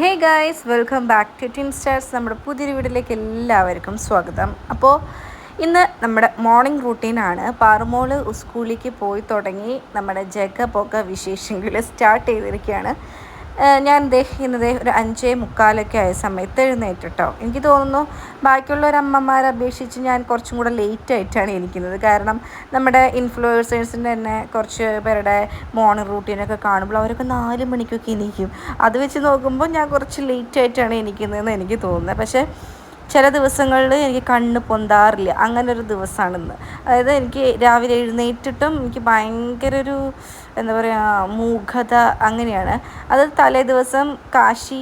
Hey guys welcome back to tin stars നമ്മുടെ പുതിയൊരു വീട്ടിലേക്ക് എല്ലാവർക്കും സ്വാഗതം. അപ്പോൾ ഇന്ന് നമ്മുടെ മോർണിംഗ് റൂട്ടീനാണ് പാറുമോൾ സ്കൂളിലേക്ക് പോയി തുടങ്ങി നമ്മുടെ ജഗ പൊക്ക വിശേഷങ്ങൾ സ്റ്റാർട്ട് ചെയ്തിരിക്കുകയാണ്. ഞാൻ ദേ ഇന്ന് ദേ ഒരു അഞ്ചേ മുക്കാലൊക്കെ ആയ സമയത്ത് എഴുന്നേറ്റ് കേട്ടോ. എനിക്ക് തോന്നുന്നു ബാക്കിയുള്ള അമ്മമാരെ അപേക്ഷിച്ച് ഞാൻ കുറച്ചും കൂടെ ലേറ്റ് ആയിട്ടാണ് ഇരിക്കുന്നത്. കാരണം നമ്മുടെ ഇൻഫ്ലുവൻസേഴ്സിന്റെ തന്നെ കുറച്ച് പേരുടെ മോർണിംഗ് റൂട്ടീനൊക്കെ കാണുമ്പോൾ അവരൊക്കെ നാല് മണിക്കൊക്കെ എണീക്കും. അത് വെച്ച് നോക്കുമ്പോൾ ഞാൻ കുറച്ച് ലേറ്റ് ആയിട്ടാണ് എനിക്കുന്നതെന്ന് എനിക്ക് തോന്നുന്നത്. പക്ഷേ ചില ദിവസങ്ങളിൽ എനിക്ക് കണ്ണ് പൊന്താറില്ല. അങ്ങനൊരു ദിവസമാണ് ഇന്ന്. അതായത് എനിക്ക് രാവിലെ എഴുന്നേറ്റിട്ടും എനിക്ക് ഭയങ്കര ഒരു എന്താ പറയുക മൂഖത അങ്ങനെയാണ്. അത് തലേ ദിവസം കാശി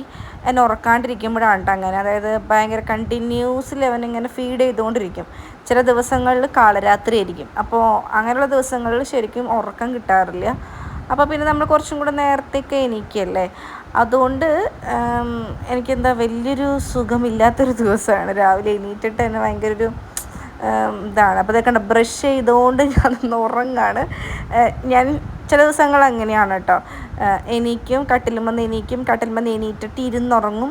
എന്നെ ഉറക്കാണ്ടിരിക്കുമ്പോഴാണ് കേട്ടോ അങ്ങനെ. അതായത് ഭയങ്കര കണ്ടിന്യൂസ് അവൻ ഇങ്ങനെ ഫീഡ് ചെയ്തുകൊണ്ടിരിക്കും. ചില ദിവസങ്ങളിൽ കാളരാത്രി ആയിരിക്കും. അപ്പോൾ അങ്ങനെയുള്ള ദിവസങ്ങളിൽ ശരിക്കും ഉറക്കം കിട്ടാറില്ല. അപ്പോൾ പിന്നെ നമ്മൾ കുറച്ചും കൂടെ നേരത്തേക്ക് എണീക്കല്ലേ? അതുകൊണ്ട് എനിക്കെന്താ വലിയൊരു സുഖമില്ലാത്തൊരു ദിവസമാണ്. രാവിലെ എണീറ്റിട്ട് തന്നെ ഭയങ്കര ഒരു ഇതാണ്. അപ്പോൾ ഇതൊക്കെ ബ്രഷ് ചെയ്തുകൊണ്ട് ഞാൻ ഉറങ്ങാണ്. ഞാൻ ചില ദിവസങ്ങൾ അങ്ങനെയാണ് കേട്ടോ. എനിക്കും കട്ടിലും വന്ന് എനിക്കും കട്ടിലും കട്ടിലുമെന്ന് എണീറ്റിട്ട് ഇരുന്നുറങ്ങും.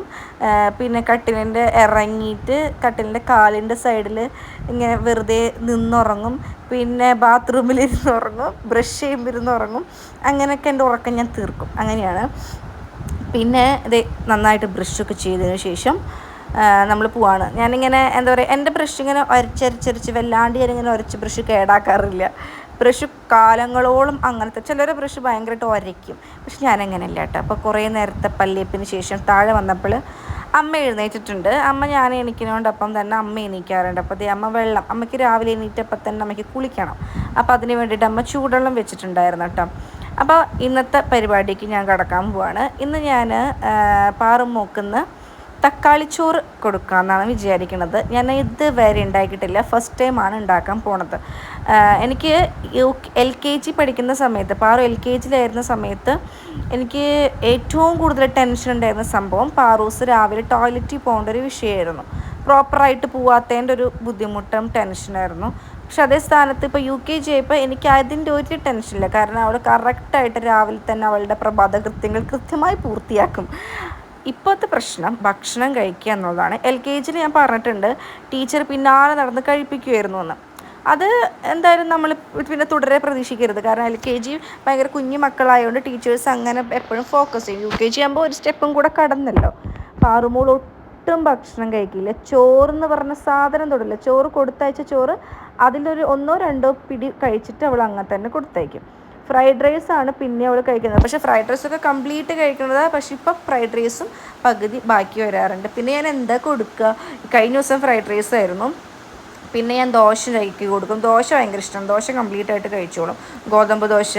പിന്നെ കട്ടിലിന്റെ ഇറങ്ങിയിട്ട് കട്ടിലിന്റെ കാലിന്റെ സൈഡിൽ ഇങ്ങനെ വെറുതെ നിന്നുറങ്ങും. പിന്നെ ബാത്റൂമിൽ ഇരുന്നുറങ്ങും ബ്രഷ് ചെയ്യുമ്പോൾ ഇരുന്നുറങ്ങും. അങ്ങനെയൊക്കെ എന്റെ ഉറക്കം ഞാൻ തീർക്കും. അങ്ങനെയാണ്. പിന്നെ ഇത് നന്നായിട്ട് ബ്രഷൊക്കെ ചെയ്തതിന് ശേഷം നമ്മൾ പോവാണ്. ഞാനിങ്ങനെ എന്താ പറയുക എന്റെ ബ്രഷ് ഇങ്ങനെ ഒരച്ചരച്ചരച്ച് വല്ലാണ്ട് ഞാനിങ്ങനെ ഉരച്ച് ബ്രഷ് കേടാക്കാറില്ല. ബ്രഷ് കാലങ്ങളോളം അങ്ങനത്തെ ചിലർ ബ്രഷ് ഭയങ്കരമായിട്ട് ഒരയ്ക്കും. പക്ഷെ ഞാനങ്ങനെയല്ല കേട്ടോ. അപ്പോൾ കുറേ നേരത്തെ പല്ലിയപ്പിന് ശേഷം താഴെ വന്നപ്പോൾ അമ്മ എഴുന്നേറ്റിട്ടുണ്ട്. അമ്മ ഞാൻ എണീക്കുന്നതുകൊണ്ടപ്പം തന്നെ അമ്മ എണീക്കാറുണ്ട്. അപ്പോൾ അതേ അമ്മ വെള്ളം അമ്മയ്ക്ക് രാവിലെ എണീറ്റപ്പം തന്നെ അമ്മയ്ക്ക് കുളിക്കണം. അപ്പോൾ അതിന് വേണ്ടിയിട്ട് അമ്മ ചൂടുവെള്ളം വെച്ചിട്ടുണ്ടായിരുന്നു കേട്ടോ. അപ്പോൾ ഇന്നത്തെ പരിപാടിക്ക് ഞാൻ കടക്കാൻ പോവാണ്. ഇന്ന് ഞാൻ പാറും മൂക്കുന്ന തക്കാളിച്ചോറ് കൊടുക്കാമെന്നാണ് വിചാരിക്കുന്നത്. ഞാൻ ഇതുവരെ ഉണ്ടാക്കിയിട്ടില്ല. ഫസ്റ്റ് ആണ് ഉണ്ടാക്കാൻ പോണത്. എനിക്ക് എൽ കെ ജി പഠിക്കുന്ന സമയത്ത് പാറു എൽ കെ ജിയിലായിരുന്ന സമയത്ത് എനിക്ക് ഏറ്റവും കൂടുതൽ ടെൻഷൻ ഉണ്ടായിരുന്ന സംഭവം പാറൂസ് രാവിലെ ടോയ്ലറ്റിൽ പോകേണ്ട ഒരു വിഷയമായിരുന്നു. പ്രോപ്പറായിട്ട് പോവാത്തതിന്റെ ഒരു ബുദ്ധിമുട്ടും ടെൻഷനായിരുന്നു പക്ഷെ അതേ സ്ഥാനത്ത് ഇപ്പോൾ യു കെ ജി ആയപ്പോൾ എനിക്ക് അതിന്റെ ഒരു ടെൻഷനില്ല കാരണം അവൾ കറക്റ്റായിട്ട് രാവിലെ തന്നെ അവളുടെ പ്രഭാത കൃത്യങ്ങൾ കൃത്യമായി പൂർത്തിയാക്കും. ഇപ്പോഴത്തെ പ്രശ്നം ഭക്ഷണം കഴിക്കുക എന്നുള്ളതാണ്. എൽ കെ ജിയിൽ ഞാൻ പറഞ്ഞിട്ടുണ്ട് ടീച്ചർ പിന്നാലെ നടന്ന് കഴിപ്പിക്കുമായിരുന്നു എന്ന്. അത് എന്തായാലും നമ്മൾ പിന്നെ തുടരെ പ്രതീക്ഷിക്കരുത്. കാരണം എൽ കെ ജി ഭയങ്കര കുഞ്ഞു മക്കളായതുകൊണ്ട് ടീച്ചേഴ്സ് അങ്ങനെ എപ്പോഴും ഫോക്കസ് ചെയ്യും. യു കെ ജി ആകുമ്പോൾ ഒരു സ്റ്റെപ്പും കൂടെ കടന്നല്ലോ. പാറുമോൾ ഒട്ടും ഭക്ഷണം കഴിക്കില്ല. ചോറെന്ന് പറഞ്ഞ സാധനം തൊടില്ല ചോറ് കൊടുത്തയച്ച ചോറ് അതിലൊരു ഒന്നോ രണ്ടോ പിടി കഴിച്ചിട്ട് അവൾ അങ്ങനെ തന്നെ കൊടുത്തയക്കും. ഫ്രൈഡ് റൈസാണ് പിന്നെ അവൾ കഴിക്കുന്നത്. പക്ഷേ ഫ്രൈഡ് റൈസ് ഒക്കെ കംപ്ലീറ്റ് കഴിക്കുന്നത് പക്ഷേ ഇപ്പോൾ ഫ്രൈഡ് റൈസും പകുതി ബാക്കി വരാറുണ്ട്. പിന്നെ ഞാൻ എന്താ കൊടുക്കുക? കഴിഞ്ഞ ദിവസം ഫ്രൈഡ് റൈസ് ആയിരുന്നു. പിന്നെ ഞാൻ ദോശ ഉണ്ടാക്കി കൊടുക്കും. ദോശ ഭയങ്കര ഇഷ്ടം ദോശ കംപ്ലീറ്റ് ആയിട്ട് കഴിച്ചോളും. ഗോതമ്പ് ദോശ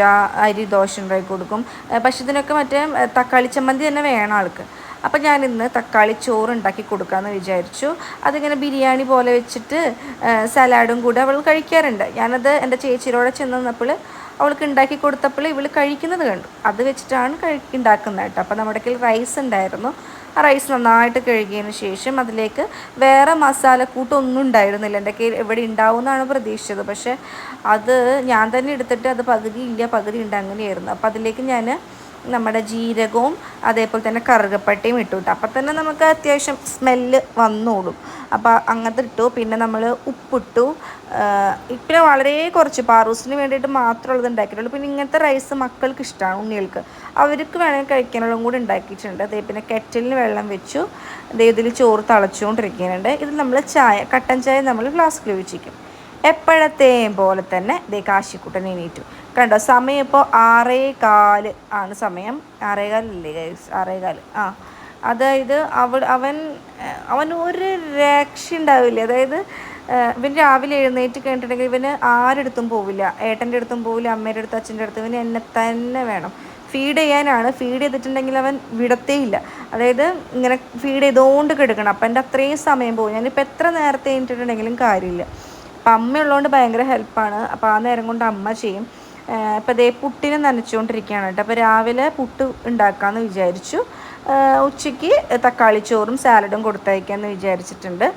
അരി ദോശ ഉണ്ടാക്കി കൊടുക്കും. പക്ഷേ ഇതിനൊക്കെ മറ്റേ തക്കാളി ചമ്മന്തി തന്നെ വേണം ആൾക്ക്. അപ്പം ഞാൻ ഇന്ന് തക്കാളി ചോറ് ഉണ്ടാക്കി കൊടുക്കാമെന്ന് വിചാരിച്ചു. അതിങ്ങനെ ബിരിയാണി പോലെ വെച്ചിട്ട് സലാഡും കൂടെ അവൾ കഴിക്കാറുണ്ട്. ഞാനത് എന്റെ ചേച്ചിയോടെ ചെന്ന് നിന്നപ്പോൾ അവൾക്ക് ഉണ്ടാക്കി കൊടുത്തപ്പോൾ ഇവൾ കഴിക്കുന്നത് കണ്ടു. അത് വെച്ചിട്ടാണ് കഴി ഉണ്ടാക്കുന്നത് കേട്ടോ. അപ്പോൾ നമ്മുടെ കയ്യിൽ റൈസ് ഉണ്ടായിരുന്നു. ആ റൈസ് നന്നായിട്ട് കഴുകിയതിന് ശേഷം അതിലേക്ക് വേറെ മസാലക്കൂട്ടൊന്നും ഉണ്ടായിരുന്നില്ല. എന്റെ കയ്യിൽ എവിടെ ഉണ്ടാവുമെന്നാണ് പ്രതീക്ഷിച്ചത്. പക്ഷേ അത് ഞാൻ തന്നെ എടുത്തിട്ട് അത് പകുതി ഇല്ല പകുതി ഉണ്ട് അങ്ങനെയായിരുന്നു. അപ്പോൾ അതിലേക്ക് ഞാൻ നമ്മുടെ ജീരകവും അതേപോലെ തന്നെ കറുകപ്പട്ടയും ഇട്ടു കേട്ടോ. അപ്പം തന്നെ നമുക്ക് അത്യാവശ്യം സ്മെല്ല് വന്നോളും. അപ്പോൾ അങ്ങനത്തെ ഇട്ടു. പിന്നെ നമ്മൾ ഉപ്പിട്ടു. പിന്നെ വളരെ കുറച്ച്. പാറൂസിന് വേണ്ടിയിട്ട് മാത്രമുള്ളത് ഉണ്ടാക്കിയിട്ടുള്ളൂ. പിന്നെ ഇങ്ങനത്തെ റൈസ് മക്കൾക്ക് ഇഷ്ടമാണ് ഉണ്ണികൾക്ക്. അവർക്ക് വേണമെങ്കിൽ കഴിക്കാനുള്ളതും കൂടി ഉണ്ടാക്കിയിട്ടുണ്ട്. അതേ പിന്നെ കെറ്റലിന് വെള്ളം വെച്ചു. അതേ ഇതിൽ ചോറ് തളച്ചുകൊണ്ടിരിക്കുന്നുണ്ട്. ഇത് നമ്മൾ ചായ കട്ടൻ ചായ നമ്മൾ ഫ്ലാസ്കിൽ ഒഴിച്ചിരിക്കും എപ്പോഴത്തെയും പോലെ തന്നെ ഇതേ കാശിക്കുട്ടൻ എണീറ്റു. കണ്ടോ? സമയം ഇപ്പോൾ ആറേ കാൽ ആണ് സമയം. ആറേ കാലല്ലേ ഗൈസ് ആറേ കാൽ ആ. അതായത് അവ അവൻ അവൻ ഒരു രക്ഷ ഉണ്ടാവില്ല അതായത് ഇവൻ രാവിലെ എഴുന്നേറ്റ് കഴിഞ്ഞിട്ടുണ്ടെങ്കിൽ ഇവന് ആരെടുത്തും പോവില്ല. ഏട്ടന്റെ അടുത്തും പോവില്ല അമ്മയുടെ അടുത്ത് അച്ഛന്റെ അടുത്ത്. ഇവന് എന്നെ തന്നെ വേണം. ഫീഡ് ചെയ്യാനാണ്. ഫീഡ് ചെയ്തിട്ടുണ്ടെങ്കിൽ അവൻ വിടത്തേയില്ല അതായത് ഇങ്ങനെ ഫീഡ് ചെയ്തുകൊണ്ട് കിടക്കണം. അപ്പം എന്റെ അത്രയും സമയം പോകും. ഞാനിപ്പോൾ എത്ര നേരത്തെ കഴിഞ്ഞിട്ടുണ്ടെങ്കിലും കാര്യമില്ല. അപ്പം അമ്മ ഉള്ളതുകൊണ്ട് ഭയങ്കര ഹെൽപ്പാണ് അപ്പോൾ ആ നേരം കൊണ്ട് അമ്മ ചെയ്യും. ഇപ്പം ദേ പുട്ടിനെ നനച്ചുകൊണ്ടിരിക്കുകയാണ് കേട്ടോ. അപ്പോൾ രാവിലെ പുട്ട് ഉണ്ടാക്കാമെന്ന് വിചാരിച്ചു. ഉച്ചയ്ക്ക് തക്കാളി ചോറും സാലഡും കൊടുത്തയക്കാമെന്ന് വിചാരിച്ചിട്ടുണ്ട്.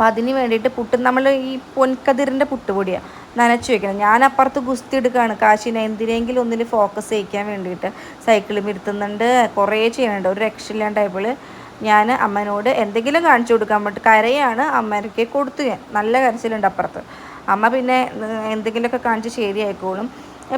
അപ്പോൾ അതിന് വേണ്ടിയിട്ട് പുട്ട് നമ്മൾ ഈ പൊൻകതിറിന്റെ പുട്ടുപൊടിയാണ് നനച്ച് വെക്കണം. ഞാൻ അപ്പുറത്ത് ഗുസ്തി എടുക്കുകയാണ് കാശിനെ എന്തിനെങ്കിലും ഒന്നിൽ ഫോക്കസ് ചെയ്യിക്കാൻ വേണ്ടിയിട്ട് സൈക്കിളും ഇരുത്തുന്നുണ്ട്. കുറേ ചെയ്യുന്നുണ്ട്. ഒരു രക്ഷയില്ലാണ്ടായപ്പോൾ ഞാൻ അമ്മനോട് എന്തെങ്കിലും കാണിച്ചു കൊടുക്കാൻ പറ്റും കരയാണ് അമ്മയ്ക്ക് കൊടുത്തു ഞാൻ. നല്ല കരച്ചിലുണ്ട് അപ്പുറത്ത്. അമ്മ പിന്നെ എന്തെങ്കിലുമൊക്കെ കാണിച്ച് ശരിയായിക്കോളും.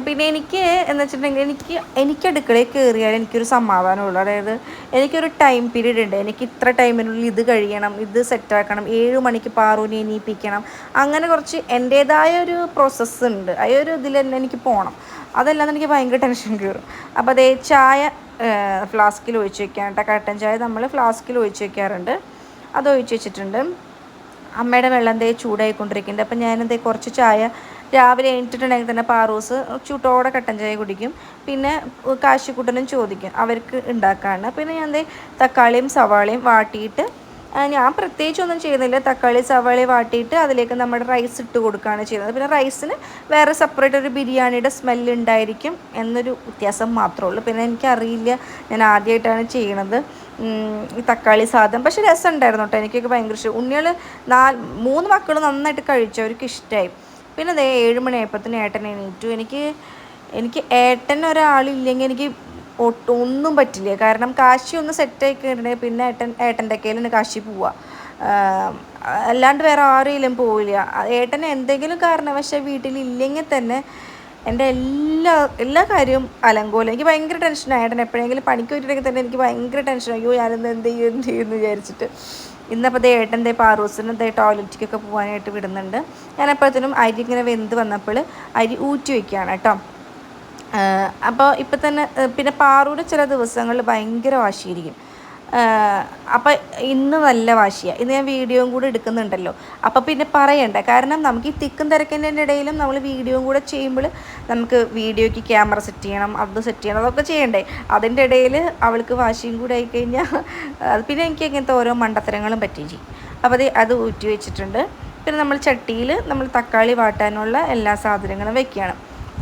പിന്നെ എനിക്ക് എന്ന് വെച്ചിട്ടുണ്ടെങ്കിൽ എനിക്ക് എനിക്ക് അടുക്കളയിൽ കയറിയാൽ എനിക്കൊരു സമാധാനമുള്ളൂ. അതായത് എനിക്കൊരു ടൈം പീരീഡ് ഉണ്ട്. എനിക്ക് ഇത്ര ടൈമിനുള്ളിൽ ഇത് കഴിയണം ഇത് സെറ്റാക്കണം ഏഴ് മണിക്ക് പാറൂനെ എണീപ്പിക്കണം. അങ്ങനെ കുറച്ച് എന്റേതായ ഒരു പ്രോസസ്സ് ഉണ്ട്. ആ ഒരു ഇതിൽ തന്നെ എനിക്ക് പോകണം അതല്ലാതെ എനിക്ക് ഭയങ്കര ടെൻഷൻ കയറും അപ്പോൾ അതേ ചായ ഫ്ലാസ്കിൽ ഒഴിച്ച് വെക്കാൻ കേട്ടോ. കട്ടൻ ചായ നമ്മൾ ഫ്ലാസ്കിൽ ഒഴിച്ച് വെക്കാറുണ്ട്. അത് ഒഴിച്ച് വെച്ചിട്ടുണ്ട്. അമ്മയുടെ വെള്ളം എന്തേ ചൂടായിക്കൊണ്ടിരിക്കുന്നുണ്ട്. അപ്പം ഞാനെന്തേ കുറച്ച് ചായ രാവിലെ എണീറ്റിട്ടുണ്ടെങ്കിൽ തന്നെ പാറൂസ് ചൂട്ടോടെ കട്ടൻ ചായ കുടിക്കും. പിന്നെ കാശിക്കുട്ടനും ചോദിക്കും അവർക്ക് ഉണ്ടാക്കാണ് പിന്നെ ഞാൻ തക്കാളിയും സവാളയും വാട്ടിയിട്ട് ഞാൻ പ്രത്യേകിച്ചൊന്നും ചെയ്യുന്നില്ല. തക്കാളി സവാളി വാട്ടിയിട്ട് അതിലേക്ക് നമ്മുടെ റൈസ് ഇട്ട് കൊടുക്കുകയാണ് ചെയ്യുന്നത്. പിന്നെ റൈസിന് വേറെ സെപ്പറേറ്റ് ഒരു ബിരിയാണിയുടെ സ്മെല്ല് ഉണ്ടായിരിക്കും എന്നൊരു വ്യത്യാസം മാത്രമേ ഉള്ളൂ. പിന്നെ എനിക്കറിയില്ല ഞാൻ ആദ്യമായിട്ടാണ് ചെയ്യണത്. തക്കാളി സാധനം. പക്ഷെ രസം ഉണ്ടായിരുന്നു കേട്ടോ. എനിക്കൊക്കെ ഭയങ്കര ഇഷ്ടം. ഉണ്ണികൾ നാല് മൂന്ന് മക്കൾ നന്നായിട്ട് കഴിച്ചു. അവർക്ക് ഇഷ്ടമായി പിന്നെ അതേ ഏഴ് മണിയായപ്പോഴത്തേന് ഏട്ടൻ എണീറ്റു. എനിക്ക് എനിക്ക് ഏട്ടൻ ഒരാളില്ലെങ്കിൽ എനിക്ക് ഒന്നും പറ്റില്ല. കാരണം കാശി ഒന്ന് സെറ്റായി കഴിഞ്ഞിട്ടുണ്ടെങ്കിൽ പിന്നെ ഏട്ടൻ ഏട്ടന്റെ കയ്യിൽ കാശി പോവുക അല്ലാണ്ട് വേറെ ആരെയും പോവില്ല. ഏട്ടൻ എന്തെങ്കിലും കാരണം കാരണവശാൽ വീട്ടിലില്ലെങ്കിൽ തന്നെ എന്റെ എല്ലാ എല്ലാ കാര്യവും അലങ്കോലം. എനിക്ക് ഭയങ്കര ടെൻഷനാണ് ഏട്ടൻ എപ്പോഴെങ്കിലും പണിക്ക് പോയിട്ടുണ്ടെങ്കിൽ തന്നെ എനിക്ക് ഭയങ്കര ടെൻഷൻ അയ്യോ ഞാനെന്ത് എന്ത് ചെയ്യും എന്ത് ചെയ്യുമെന്ന് വിചാരിച്ചിട്ട്. ഇന്നപ്പോൾ ദേ ഏട്ടന്റെ പാറൂസിനും ദേ ടോയ്ലറ്റിക്കൊക്കെ പോകാനായിട്ട് വിടുന്നുണ്ട്. ഞാൻ അപ്പോഴത്തേനും അരി ഇങ്ങനെ വെന്ത് വന്നപ്പോൾ അരി ഊറ്റി വയ്ക്കുകയാണ് കേട്ടോ. അപ്പോൾ ഇപ്പം തന്നെ പിന്നെ പാറൂടെ ചില ദിവസങ്ങളിൽ ഭയങ്കര വാശിയിരിക്കും അപ്പം ഇന്ന് നല്ല വാശിയാണ് ഇന്ന് ഞാൻ വീഡിയോയും കൂടെ എടുക്കുന്നുണ്ടല്ലോ. അപ്പം പിന്നെ പറയണ്ട. കാരണം നമുക്ക് ഈ തിക്കും തിരക്കിന്റെ ഇടയിലും നമ്മൾ വീഡിയോയും കൂടെ ചെയ്യുമ്പോൾ നമുക്ക് വീഡിയോയ്ക്ക് ക്യാമറ സെറ്റ് ചെയ്യണം അത് സെറ്റ് ചെയ്യണം അതൊക്കെ ചെയ്യണ്ടേ. അതിന്റെ ഇടയിൽ അവൾക്ക് വാശിയും കൂടെ ആയിക്കഴിഞ്ഞാൽ അത് പിന്നെ എനിക്ക് ഇങ്ങനത്തെ ഓരോ മണ്ടത്തരങ്ങളും പറ്റുകയും ചെയ്യും. അപ്പോൾ അത് അത് ഊറ്റി വെച്ചിട്ടുണ്ട്. പിന്നെ നമ്മൾ ചട്ടിയിൽ നമ്മൾ തക്കാളി വാട്ടാനുള്ള എല്ലാ സാധനങ്ങളും വെക്കുകയാണ്.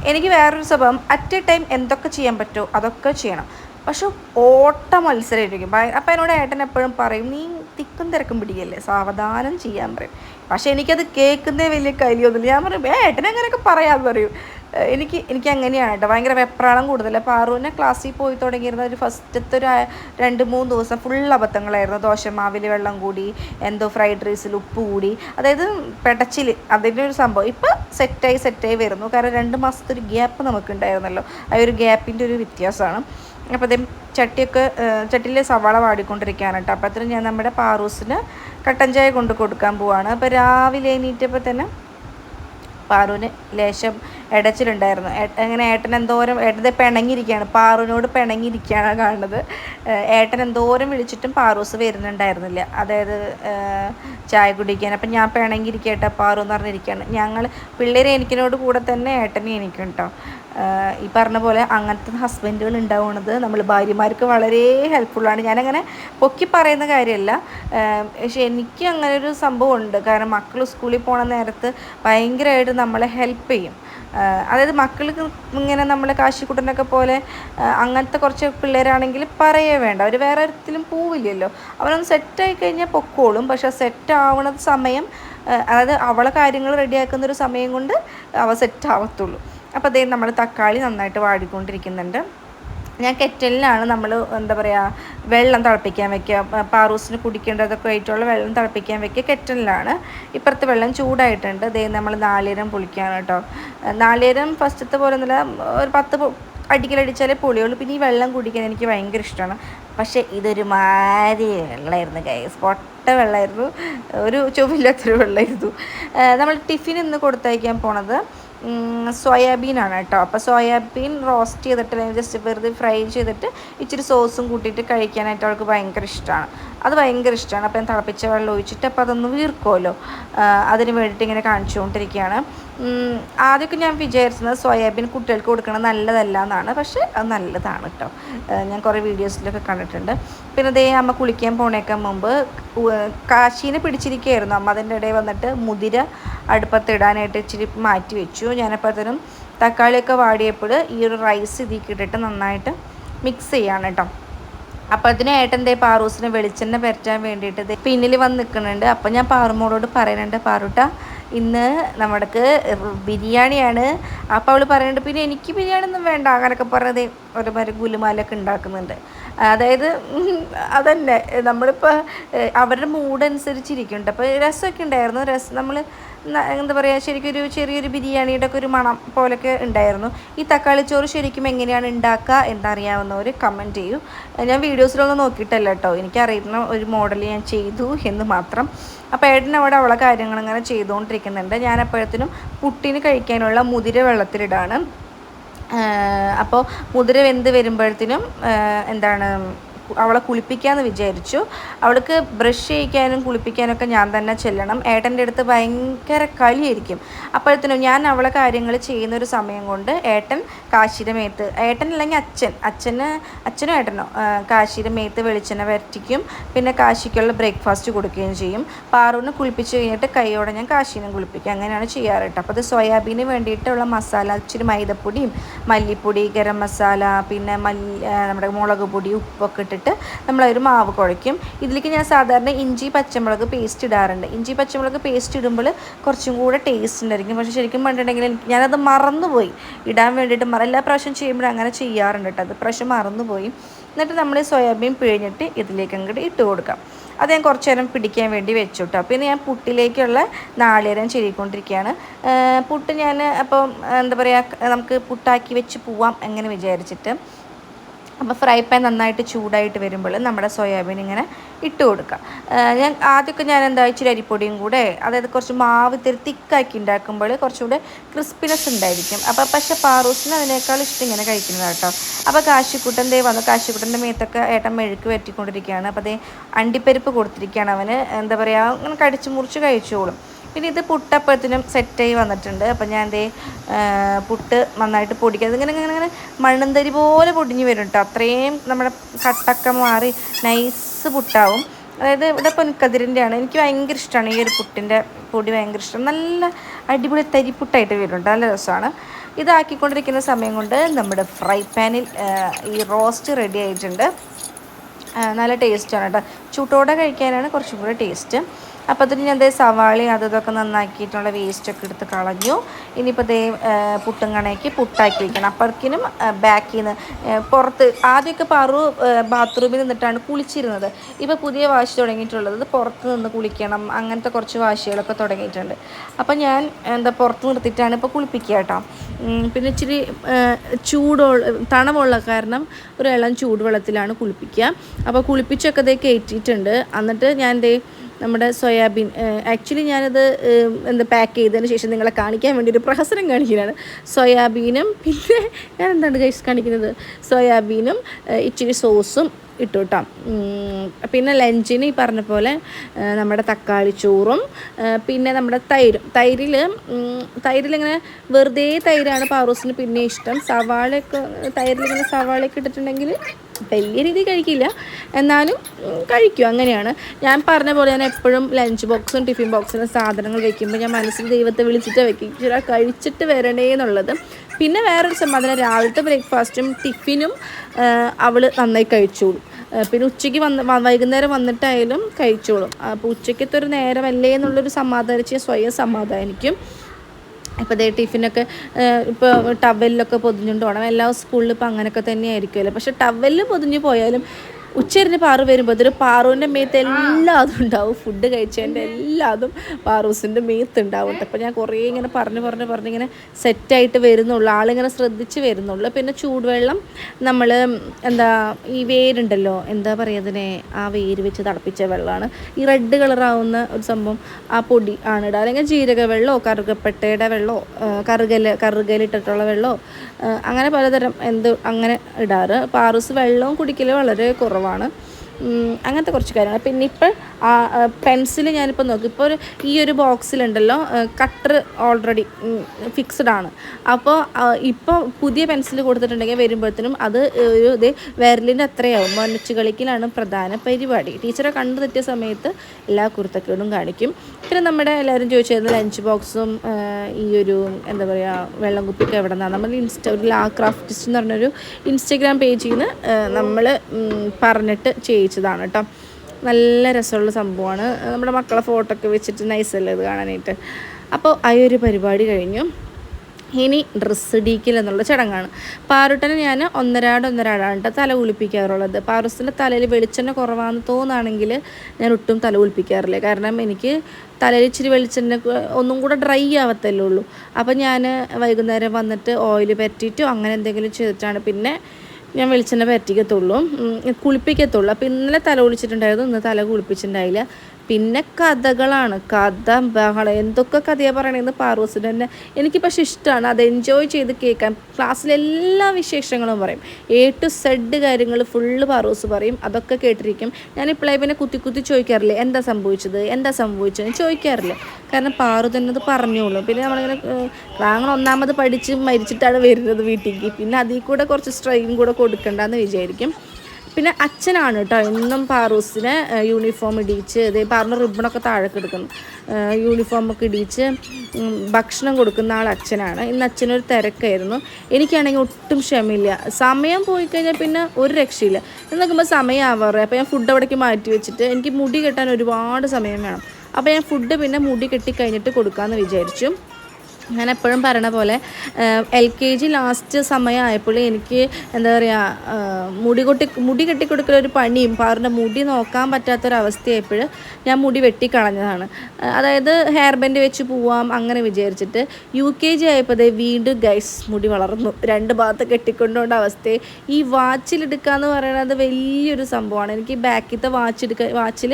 എനിക്ക് വേറൊരു സ്വഭാവം അറ്റ് എ ടൈം എന്തൊക്കെ ചെയ്യാൻ പറ്റുമോ അതൊക്കെ ചെയ്യണം. പക്ഷെ ഓട്ട മത്സരമായിരിക്കും അപ്പം എന്നോട് ഏട്ടൻ എപ്പോഴും പറയും നീ തിക്കും തിരക്കും പിടിക്കല്ലേ? സാവധാനം ചെയ്യാൻ പറയും. പക്ഷെ എനിക്കത് കേൾക്കുന്നേ വലിയ കലിയൊന്നുമില്ല ഞാൻ പറയും ഏട്ടൻ അങ്ങനെയൊക്കെ പറയാമെന്ന് പറയും. എനിക്ക് എനിക്ക് അങ്ങനെയാണ് കേട്ടോ. ഭയങ്കര വെപ്രാളം കൂടുതൽ പാറുവിനെ ക്ലാസ്സിൽ പോയി തുടങ്ങിയിരുന്ന ഒരു ഫസ്റ്റത്തെ ഒരു രണ്ട് മൂന്ന് ദിവസം ഫുൾ അബദ്ധങ്ങളായിരുന്നു. ദോശമാവിൽ വെള്ളം കൂടി എന്തോ ഫ്രൈഡ് റൈസിൽ ഉപ്പ് കൂടി അതായത് പെടച്ചിൽ അതിന്റെ ഒരു സംഭവം. ഇപ്പം സെറ്റായി സെറ്റായി വരുന്നു. കാരണം രണ്ട് മാസത്തെ ഒരു ഗ്യാപ്പ് നമുക്കുണ്ടായിരുന്നല്ലോ. ആ ഒരു ഗ്യാപ്പിന്റെ ഒരു വ്യത്യാസമാണ്. അപ്പോൾ അതേ ചട്ടിയൊക്കെ ചട്ടിയിൽ സവാള വാടിക്കൊണ്ടിരിക്കുകയാണ് കേട്ടോ. അപ്പോൾ അത്രയും ഞാൻ നമ്മുടെ പാറൂസിന് കട്ടൻ ചായ കൊണ്ട് കൊടുക്കാൻ പോവാണ്. അപ്പോൾ രാവിലെ എണീറ്റപ്പോൾ തന്നെ പാറുവിന് ലേശം ഇടച്ചിലുണ്ടായിരുന്നു അങ്ങനെ ഏട്ടൻ എന്തോരം ഏട്ടൻ പിണങ്ങിയിരിക്കുകയാണ്. പാറുവിനോട് പിണങ്ങിയിരിക്കുകയാണ് കാണുന്നത്. ഏട്ടൻ എന്തോരം വിളിച്ചിട്ടും പാറൂസ് വരുന്നുണ്ടായിരുന്നില്ല. അതായത് ചായ കുടിക്കാൻ. അപ്പം ഞാൻ പിണങ്ങിയിരിക്കട്ടെ പാറു എന്ന് പറഞ്ഞിരിക്കുകയാണ്. ഞങ്ങൾ പിള്ളേരെ എനിക്കിനോട് കൂടെ തന്നെ ഏട്ടനെ എനിക്കും കേട്ടോ ഈ പറഞ്ഞ പോലെ അങ്ങനത്തെ ഹസ്ബൻഡുകൾ ഉണ്ടാവുന്നത് നമ്മൾ ഭാര്യമാർക്ക് വളരെ ഹെൽപ്ഫുള്ളാണ് ഞാനങ്ങനെ പൊക്കി പറയുന്ന കാര്യമല്ല പക്ഷെ എനിക്ക് അങ്ങനെ ഒരു സംഭവം ഉണ്ട് കാരണം മക്കൾ സ്കൂളിൽ പോണ നേരത്ത് ഭയങ്കരമായിട്ട് നമ്മളെ ഹെൽപ്പ് ചെയ്യും. അതായത് മക്കൾക്ക് ഇങ്ങനെ നമ്മളെ കാശിക്കുട്ടനൊക്കെ പോലെ അങ്ങനത്തെ കുറച്ച് പിള്ളേരാണെങ്കിൽ പറയേ വേണ്ട. അവർ വേറെ ഒരിക്കലും പോവില്ലല്ലോ. അവനൊന്ന് സെറ്റായി കഴിഞ്ഞാൽ പൊക്കോളും. പക്ഷെ സെറ്റ് ആവണ സമയം അതായത് അവളെ കാര്യങ്ങൾ റെഡിയാക്കുന്ന ഒരു സമയം കൊണ്ട് അവ സെറ്റ് ആവത്തുള്ളൂ. അപ്പോൾ അതേ നമ്മൾ തക്കാളി നന്നായിട്ട് വാടിക്കൊണ്ടിരിക്കുന്നുണ്ട്. ഞാൻ കെറ്റലിലാണ് നമ്മൾ എന്താ പറയുക വെള്ളം തിളപ്പിക്കാൻ വെക്കുക. പാറൂസിന് കുടിക്കേണ്ടതൊക്കെ ആയിട്ടുള്ള വെള്ളം തിളപ്പിക്കാൻ വെക്കുക കെറ്റലിലാണ്. ഇപ്പുറത്തെ വെള്ളം ചൂടായിട്ടുണ്ട്. ദൈവം നമ്മൾ നാളികേരം പൊളിക്കുകയാണ് കേട്ടോ. നാളികേരം ഫസ്റ്റത്തെ പോലെ നല്ല ഒരു പത്ത് അടിക്കലടിച്ചാലേ പൊളിയുള്ളൂ. പിന്നെ ഈ വെള്ളം കുടിക്കാൻ എനിക്ക് ഭയങ്കര ഇഷ്ടമാണ്. പക്ഷേ ഇതൊരു മാരി വെള്ളമായിരുന്നു ഗൈസ് പൊട്ട വെള്ളമായിരുന്നു ഒരു ചൊവ്വില്ലാത്തൊരു വെള്ളമായിരുന്നു നമ്മൾ ടിഫിൻ ഇന്ന് കൊടുത്തയക്കാൻ പോണത് സോയാബീനാണ് കേട്ടോ. അപ്പോൾ സോയാബീൻ റോസ്റ്റ് ചെയ്തിട്ട് അല്ലെങ്കിൽ ജസ്റ്റ് വെറുതെ ഫ്രൈ ചെയ്തിട്ട് ഇച്ചിരി സോസും കൂട്ടിയിട്ട് കഴിക്കാനായിട്ട് അവൾക്ക് ഭയങ്കര ഇഷ്ടമാണ് അത് ഭയങ്കര ഇഷ്ടമാണ് അപ്പോൾ ഞാൻ തിളപ്പിച്ച വെള്ളം ഒഴിച്ചിട്ട് അപ്പോൾ അതൊന്ന് വീർക്കുമല്ലോ അതിന് വേണ്ടിയിട്ട് ഇങ്ങനെ കാണിച്ചുകൊണ്ടിരിക്കുകയാണ്. ആദ്യമൊക്കെ ഞാൻ വിചാരിച്ചത് സോയാബീൻ കുട്ടികൾക്ക് കൊടുക്കണത് നല്ലതല്ല എന്നാണ്. പക്ഷേ അത് നല്ലതാണ് കേട്ടോ. ഞാൻ കുറേ വീഡിയോസിലൊക്കെ കണ്ടിട്ടുണ്ട്. പിന്നെ ദേ അമ്മ കുളിക്കാൻ പോണേക്കാൻ മുമ്പ് കാശീനെ പിടിച്ചിരിക്കുകയായിരുന്നു. അമ്മ അതിന്റെ ഇടയിൽ വന്നിട്ട് മുതിര അടുപ്പത്ത് ഇടാനായിട്ട് ഇച്ചിരി മാറ്റി വെച്ചു. ഞാനപ്പോഴത്തേനും തക്കാളിയൊക്കെ വാടിയപ്പോൾ ഈ ഒരു റൈസ് ഇതിൽ ഇട്ടിട്ട് നന്നായിട്ട് മിക്സ് ചെയ്യാണ് കേട്ടോ അപ്പോൾ അതിന് ഏട്ടൻ ദേ പാറൂസിന് വെളിച്ചെണ്ണ പരറ്റാൻ വേണ്ടിയിട്ട് പിന്നിൽ വന്ന് നിൽക്കുന്നുണ്ട്. അപ്പോൾ ഞാൻ പാറുമോളോട് പറയുന്നുണ്ട് പാറൂട്ട ഇന്ന് നമ്മൾക്ക് ബിരിയാണിയാണ്. അപ്പോൾ അവൾ പറയുന്നുണ്ട് പിന്നെ എനിക്ക് ബിരിയാണി ഒന്നും വേണ്ട അങ്ങനെയൊക്കെ പറഞ്ഞത് ഒരുമാതിരി ഗുലുമാലൊക്കെ ഉണ്ടാക്കുന്നുണ്ട്. അതായത് അതന്നെ നമ്മളിപ്പോൾ അവരുടെ മൂഡ് അനുസരിച്ചിരിക്കുന്നുണ്ട്. അപ്പോൾ രസമൊക്കെ ഉണ്ടായിരുന്നു. രസം നമ്മൾ എന്താ പറയുക ശരിക്കും ഒരു ചെറിയൊരു ബിരിയാണിയുടെ ഒക്കെ ഒരു മണം പോലൊക്കെ ഉണ്ടായിരുന്നു. ഈ തക്കാളി ചോറ് ശരിക്കും എങ്ങനെയാണ് ഉണ്ടാക്കുക എന്നറിയാവുന്നവർ കമന്റ് ചെയ്യൂ. ഞാൻ വീഡിയോസിലൊന്നും നോക്കിയിട്ടല്ല കേട്ടോ എനിക്കറിയുന്ന ഒരു മോഡൽ ഞാൻ ചെയ്തു എന്ന് മാത്രം. അപ്പോൾ ഏട്ടൻ അവിടെ അവളെ കാര്യങ്ങൾ ഇങ്ങനെ ചെയ്തുകൊണ്ടിരിക്കുന്നുണ്ട്. ഞാൻ അപ്പോഴത്തേനും പുട്ടിന് കഴിക്കാനുള്ള മുതിര വെള്ളത്തിലിടാണ്. അപ്പോൾ മുതിര വെന്ത് വരുമ്പോഴത്തേനും എന്താണ് അവളെ കുളിപ്പിക്കാമെന്ന് വിചാരിച്ചു. അവൾക്ക് ബ്രഷ് ചെയ്യിക്കാനും കുളിപ്പിക്കാനൊക്കെ ഞാൻ തന്നെ ചെല്ലണം. ഏട്ടന്റെ അടുത്ത് ഭയങ്കര കളിയായിരിക്കും. അപ്പോഴത്തേനും ഞാൻ അവളെ കാര്യങ്ങൾ ചെയ്യുന്ന ഒരു സമയം കൊണ്ട് ഏട്ടൻ കാശിയുടെ ഏട്ടൻ അല്ലെങ്കിൽ അച്ഛൻ അച്ഛന് അച്ഛനും ഏട്ടനോ കാശിയുടെ വെളിച്ചെണ്ണ വരട്ടിക്കും പിന്നെ കാശിക്കുള്ള ബ്രേക്ക്ഫാസ്റ്റ് കൊടുക്കുകയും ചെയ്യും. പാറുവിനെ കുളിപ്പിച്ച് കഴിഞ്ഞിട്ട് കൈയോടെ ഞാൻ കാശീനെ കുളിപ്പിക്കും. അങ്ങനെയാണ് ചെയ്യാറ് അപ്പോൾ അത് സോയാബീന് വേണ്ടിയിട്ടുള്ള മസാല ഇച്ചിരി മൈദപ്പൊടിയും മല്ലിപ്പൊടി ഗരം മസാല പിന്നെ മല്ലി നമ്മുടെ മുളക് പൊടി ഉപ്പൊക്കെ ഇട്ടിട്ട് നമ്മളൊരു മാവ് കുഴയ്ക്കും. ഇതിലേക്ക് ഞാൻ സാധാരണ ഇഞ്ചി പച്ചമുളക് പേസ്റ്റ് ഇടാറുണ്ട്. ഇഞ്ചി പച്ചമുളക് പേസ്റ്റ് ഇടുമ്പോൾ കുറച്ചും കൂടെ ടേസ്റ്റ് ഉണ്ടായിരിക്കും. പക്ഷേ ശരിക്കും പറഞ്ഞിട്ടുണ്ടെങ്കിൽ ഞാനത് മറന്നുപോയി. ഇടാൻ വേണ്ടിയിട്ട് മറ എല്ലാ പ്രാവശ്യം ചെയ്യുമ്പോഴും അങ്ങനെ ചെയ്യാറുണ്ട് കേട്ടോ. അത് പ്രാവശ്യം മറന്നുപോയി. എന്നിട്ട് നമ്മൾ സോയാബീൻ പിഴിഞ്ഞിട്ട് ഇതിലേക്ക് അങ്ങോട്ട് ഇട്ട് കൊടുക്കാം. അത് ഞാൻ കുറച്ച് നേരം പിടിക്കാൻ വേണ്ടി വെച്ചു കേട്ടോ. പിന്നെ ഞാൻ പുട്ടിലേക്കുള്ള നാളികേരം ചെരിക്കൊണ്ടിരിക്കുകയാണ്. പുട്ട് ഞാൻ അപ്പം എന്താ പറയുക നമുക്ക് പുട്ടാക്കി വെച്ച് പോവാം എങ്ങനെ വിചാരിച്ചിട്ട്. അപ്പോൾ ഫ്രൈ പാൻ നന്നായിട്ട് ചൂടായിട്ട് വരുമ്പോൾ നമ്മുടെ സോയാബീൻ ഇങ്ങനെ ഇട്ട് കൊടുക്കുക. ഞാൻ ആദ്യമൊക്കെ ഞാൻ എന്താ ഇച്ചിരി അരിപ്പൊടിയും കൂടെ അതായത് കുറച്ച് മാവ് ഇത്തിരി തിക്കാക്കി ഉണ്ടാക്കുമ്പോൾ കുറച്ചുകൂടെ ക്രിസ്പിനെസ് ഉണ്ടായിരിക്കും. അപ്പോൾ പക്ഷേ പാറൂസിന് അതിനേക്കാൾ ഇഷ്ടം ഇങ്ങനെ കഴിക്കുന്നതാണ് കേട്ടോ. അപ്പോൾ കാശിക്കുട്ടൻ ദേ വന്നു. കാശിക്കുട്ടന്റെ മേത്തൊക്കെ ഏട്ടൻ മെഴുക്ക് പറ്റിക്കൊണ്ടിരിക്കുകയാണ് അപ്പോൾ അതേ അണ്ടിപ്പരിപ്പ് കൊടുത്തിരിക്കുകയാണ് അവന്. എന്താ പറയുക അങ്ങനെ കടിച്ച് മുറിച്ച് കഴിച്ചോളും. പിന്നെ ഇത് പുട്ടപ്പത്തിനും സെറ്റായി വന്നിട്ടുണ്ട്. അപ്പം ഞാൻ ദേ പുട്ട് നന്നായിട്ട് പൊടിക്കുക അതിങ്ങനെ ഇങ്ങനെ ഇങ്ങനെ മണ്ണന്തരി പോലെ പൊടിഞ്ഞ് വരും കേട്ടോ അത്രയും നമ്മുടെ കട്ടൊക്കെ മാറി നൈസ് പുട്ടാവും. അതായത് ഇവിടെ പൊൻകതിരിന്റെ ആണ് എനിക്ക് ഭയങ്കര ഇഷ്ടമാണ് ഈ ഒരു പുട്ടിന്റെ പൊടി ഭയങ്കര ഇഷ്ടം. നല്ല അടിപൊളി തരിപ്പുട്ടായിട്ട് വരുന്നുണ്ട്. നല്ല രസമാണ്. ഇതാക്കിക്കൊണ്ടിരിക്കുന്ന സമയം കൊണ്ട് നമ്മുടെ ഫ്രൈ പാനിൽ ഈ റോസ്റ്റ് റെഡി ആയിട്ടുണ്ട്. നല്ല ടേസ്റ്റാണ് കേട്ടോ ചൂട്ടോടെ കഴിക്കാനാണ് കുറച്ചും കൂടെ ടേസ്റ്റ് അപ്പോൾ അതിന് ഞാൻ ദേ സവാളി അത് ഇതൊക്കെ നന്നാക്കിയിട്ടുള്ള വേസ്റ്റൊക്കെ എടുത്ത് കളഞ്ഞു. ഇനിയിപ്പോൾ ദേ പുട്ടുങ്ങണയ്ക്ക് പുട്ടാക്കി വയ്ക്കണം അപ്പോഴേക്കിനും ബാക്കിൽ നിന്ന് പുറത്ത് ആദ്യമൊക്കെ പാറു ബാത്റൂമിൽ നിന്നിട്ടാണ് കുളിച്ചിരുന്നത്. ഇപ്പോൾ പുതിയ വാശി തുടങ്ങിയിട്ടുള്ളത് പുറത്ത് നിന്ന് കുളിക്കണം. അങ്ങനത്തെ കുറച്ച് വാശികളൊക്കെ തുടങ്ങിയിട്ടുണ്ട്. അപ്പോൾ ഞാൻ എന്താ പുറത്ത് നിർത്തിയിട്ടാണ് ഇപ്പോൾ കുളിപ്പിക്കുക കേട്ടോ. പിന്നെ ഇച്ചിരി ചൂടോ തണവുള്ള കാരണം ഒരു ഇളം ചൂടുവെള്ളത്തിലാണ് കുളിപ്പിക്കുക. അപ്പോൾ കുളിപ്പിച്ചൊക്കെ ദേ കയറ്റിയിട്ടുണ്ട് എന്നിട്ട് ഞാൻ ദേ നമ്മുടെ സോയാബീൻ ആക്ച്വലി ഞാനത് എന്താ പാക്ക് ചെയ്തതിന് ശേഷം നിങ്ങളെ കാണിക്കാൻ വേണ്ടി ഒരു പ്രഹസനം കാണിക്കുകയാണ്. സോയാബീനും പിന്നെ ഞാൻ എന്താണ് കഴിച്ച് കാണിക്കുന്നത്? സോയാബീനും ഇച്ചിരി സോസും ഇട്ടു കേട്ടോ പിന്നെ ലഞ്ചിന് ഈ പറഞ്ഞ പോലെ നമ്മുടെ തക്കാളി ചോറും പിന്നെ നമ്മുടെ തൈരും. തൈരിൽ തൈരിലിങ്ങനെ വെറുതെ തൈരാണ് പാറൂസിന് പിന്നെ ഇഷ്ടം. സവാളയൊക്കെ തൈരിലിങ്ങനെ സവാളയൊക്കെ ഇട്ടിട്ടുണ്ടെങ്കിൽ വലിയ രീതിയിൽ കഴിക്കില്ല. എന്നാലും കഴിക്കും. അങ്ങനെയാണ്. ഞാൻ പറഞ്ഞ പോലെ ഞാൻ എപ്പോഴും ലഞ്ച് ബോക്സും ടിഫിൻ ബോക്സിലും സാധനങ്ങൾ വെക്കുമ്പോൾ ഞാൻ മനസ്സിൽ ദൈവത്തെ വിളിച്ചിട്ട് വെക്കും. ചില കഴിച്ചിട്ട് വരണേ എന്നുള്ളത്. പിന്നെ വേറൊരു സമാധാനം രാവിലത്തെ ബ്രേക്ക്ഫാസ്റ്റും ടിഫിനും അവൾ നന്നായി കഴിച്ചോളും. പിന്നെ ഉച്ചയ്ക്ക് വന്ന് വൈകുന്നേരം വന്നിട്ടായാലും കഴിച്ചോളും. അപ്പോൾ ഉച്ചയ്ക്കത്തെ ഒരു നേരമല്ലേ എന്നുള്ളൊരു സമാധാനിച്ച് സ്വയം സമാധാനിക്കും. ഇപ്പോൾ ദേ ടിഫിനൊക്കെ ഇപ്പോൾ ടവലിലൊക്കെ പൊതിഞ്ഞുകൊണ്ട് പോകണം എല്ലാ സ്കൂളിലും ഇപ്പോൾ അങ്ങനെയൊക്കെ തന്നെ ആയിരിക്കുമല്ലോ പക്ഷേ ടവലിൽ പൊതിഞ്ഞ് പോയാലും ഉച്ചരിഞ്ഞ് പാറു വരുമ്പോൾ അതൊരു പാറുവിന്റെ മേത്ത് എല്ലാതും ഉണ്ടാവും. ഫുഡ് കഴിച്ചതിന്റെ എല്ലാതും പാറൂസിന്റെ മേത്ത് ഉണ്ടാവും അപ്പോൾ ഞാൻ കുറേ ഇങ്ങനെ പറഞ്ഞ് പറഞ്ഞ് പറഞ്ഞിങ്ങനെ സെറ്റായിട്ട് വരുന്നുള്ളൂ. ആളിങ്ങനെ ശ്രദ്ധിച്ച് വരുന്നുള്ളൂ. പിന്നെ ചൂടുവെള്ളം നമ്മൾ എന്താ ഈ വേരുണ്ടല്ലോ എന്താ പറയുക അതിനെ? ആ വേര് വെച്ച് തിളപ്പിച്ച വെള്ളമാണ് ഈ റെഡ് കളറാവുന്ന ഒരു സംഭവം ആ പൊടി ആണ് അല്ലെങ്കിൽ ജീരക വെള്ളമോ കറുകപ്പെട്ടയുടെ വെള്ളമോ കറുകൽ കറുകലിട്ടിട്ടുള്ള വെള്ളമോ അങ്ങനെ പലതരം എന്ത് അങ്ങനെ ഇടാറ്. പാറൂസ് വെള്ളവും കുടിക്കൽ വളരെ കുറവാണ്. അങ്ങനത്തെ കുറച്ച് കാര്യങ്ങൾ പിന്നെ ഇപ്പോൾ പെൻസിൽ ഞാനിപ്പോൾ നോക്കി ഇപ്പോൾ ഒരു ഈ ഒരു ബോക്സിലുണ്ടല്ലോ കട്ടർ ഓൾറെഡി ഫിക്സ്ഡ് ആണ്. അപ്പോൾ ഇപ്പോൾ പുതിയ പെൻസിൽ കൊടുത്തിട്ടുണ്ടെങ്കിൽ വരുമ്പോഴത്തേനും അത് ഒരു ഇത് വിരലിന്റെ അത്രയാവും. മൊനച്ച് കളിക്കലാണ് പ്രധാന പരിപാടി. ടീച്ചറെ കണ്ടു തെറ്റിയ സമയത്ത് എല്ലാ കുരുത്തക്കേടും കാണിക്കും. പിന്നെ നമ്മുടെ എല്ലാവരും ചോദിച്ചിരുന്ന ലഞ്ച് ബോക്സും ഈ ഒരു എന്താ പറയുക വെള്ളം കുപ്പിക്ക് എവിടെ നിന്നാണ് നമ്മൾ ഇൻസ്റ്റ ഒരു ലാ ക്രാഫ്റ്റിസ്റ്റ് എന്ന് പറഞ്ഞൊരു ഇൻസ്റ്റഗ്രാം പേജിൽ നിന്ന് നമ്മൾ പറഞ്ഞിട്ട് ചെയ്യിച്ചതാണ് കേട്ടോ. നല്ല രസമുള്ള സംഭവമാണ്. നമ്മുടെ മക്കളെ ഫോട്ടോ ഒക്കെ വെച്ചിട്ട് നൈസല്ലേ ഇത് കാണാനായിട്ട്? അപ്പോൾ ആ ഒരു പരിപാടി കഴിഞ്ഞു. ഇനി ഡ്രസ്സ് ഡീക്കൽ എന്നുള്ള ചടങ്ങാണ്. പാറുട്ടനെ ഞാൻ ഒന്നരാട് ഒന്നരാടാണ് തല കുളിപ്പിക്കാറുള്ളത്. പാറുസിന്റെ തലയിൽ വെളിച്ചെണ്ണ കുറവാണെന്ന് തോന്നുകയാണെങ്കിൽ ഞാൻ ഒട്ടും തല കുളിപ്പിക്കാറില്ല. കാരണം എനിക്ക് തലയിൽ ഇച്ചിരി വെളിച്ചെണ്ണ ഒന്നും കൂടെ ഡ്രൈ ആവത്തല്ലേ ഉള്ളൂ. അപ്പോൾ ഞാൻ വൈകുന്നേരം വന്നിട്ട് ഓയിൽ പറ്റിയിട്ടോ അങ്ങനെ എന്തെങ്കിലും ചെയ്തിട്ടാണ്. പിന്നെ ഞാൻ വെളിച്ചെണ്ണ പരറ്റിക്കത്തുള്ളൂ. കുളിപ്പിക്കത്തുള്ളൂ. അപ്പോൾ ഇന്നലെ തല കുളിച്ചിട്ടുണ്ടായിരുന്നു ഇന്ന് തല കുളിപ്പിച്ചിട്ടുണ്ടായില്ല. പിന്നെ കഥകളാണ്. കഥ ബഹളം എന്തൊക്കെ കഥയാണ് പറയണതെന്ന് പാറൂസിന് തന്നെ എനിക്ക് പക്ഷേ ഇഷ്ടമാണ് അത് എൻജോയ് ചെയ്ത് കേൾക്കാൻ ക്ലാസ്സിലെ എല്ലാ വിശേഷങ്ങളും പറയും. എ ടു സെഡ് കാര്യങ്ങൾ ഫുള്ള് പാർവസ് പറയും. അതൊക്കെ കേട്ടിരിക്കും. ഞാൻ ഇപ്പോഴേ പിന്നെ കുത്തി കുത്തി ചോദിക്കാറില്ലേ എന്താ സംഭവിച്ചത്? എന്താ സംഭവിച്ചത്? ചോദിക്കാറില്ല. കാരണം പാറു തന്നെ അത് പറഞ്ഞോളൂ. പിന്നെ നമ്മളിങ്ങനെ ഞങ്ങൾ ഒന്നാമത് പഠിച്ച് മരിച്ചിട്ടാണ് വരുന്നത് വീട്ടിലേക്ക്. പിന്നെ അതിൽ കൂടെ കുറച്ച് സ്ട്രെയിൻ കൂടെ കൊടുക്കണ്ടെന്ന് വിചാരിക്കും. പിന്നെ അച്ഛനാണ് കേട്ടോ. എന്നും പാറൂസിന് യൂണിഫോം ഇടിയിച്ച് ഇതേ പാറിന് റിബണൊക്കെ താഴെ കിടക്കുന്നു യൂണിഫോമൊക്കെ ഇടിയിച്ച് ഭക്ഷണം കൊടുക്കുന്ന ആൾ അച്ഛനാണ്. ഇന്ന് അച്ഛനൊരു തിരക്കായിരുന്നു. എനിക്കാണെങ്കിൽ ഒട്ടും ക്ഷമയില്ല. സമയം പോയി കഴിഞ്ഞാൽ പിന്നെ ഒരു രക്ഷയില്ല. എന്ന് നോക്കുമ്പോൾ സമയം അപ്പോൾ ഞാൻ ഫുഡ് അവിടേക്ക് മാറ്റി വെച്ചിട്ട് എനിക്ക് മുടി കെട്ടാൻ ഒരുപാട് സമയം വേണം. അപ്പോൾ ഞാൻ ഫുഡ് പിന്നെ മുടി കെട്ടി കഴിഞ്ഞിട്ട് കൊടുക്കാമെന്ന് വിചാരിച്ചു. ഞാൻ എപ്പോഴും പറയണ പോലെ എൽ കെ ജി ലാസ്റ്റ് സമയമായപ്പോൾ എനിക്ക് എന്താ പറയുക മുടി കൊട്ടി മുടി കെട്ടിക്കൊടുക്കലൊരു പണിയും പാറിന്റെ മുടി നോക്കാൻ പറ്റാത്തൊരവസ്ഥയായപ്പോൾ ഞാൻ മുടി വെട്ടിക്കളഞ്ഞതാണ്. അതായത് ഹെയർ ബാൻഡ് വെച്ച് പോവാം അങ്ങനെ വിചാരിച്ചിട്ട് യു കെ ജി ആയപ്പോൾ വീണ്ടും ഗൈസ് മുടി വളർന്നു. രണ്ട് ഭാഗത്ത് കെട്ടിക്കൊണ്ടുകൊണ്ട അവസ്ഥയെ. ഈ വാച്ചിലെടുക്കുക എന്ന് പറയുന്നത് വലിയൊരു സംഭവമാണ്. എനിക്ക് ബാക്കിലത്തെ വാച്ച് എടുക്കാൻ വാച്ചിൽ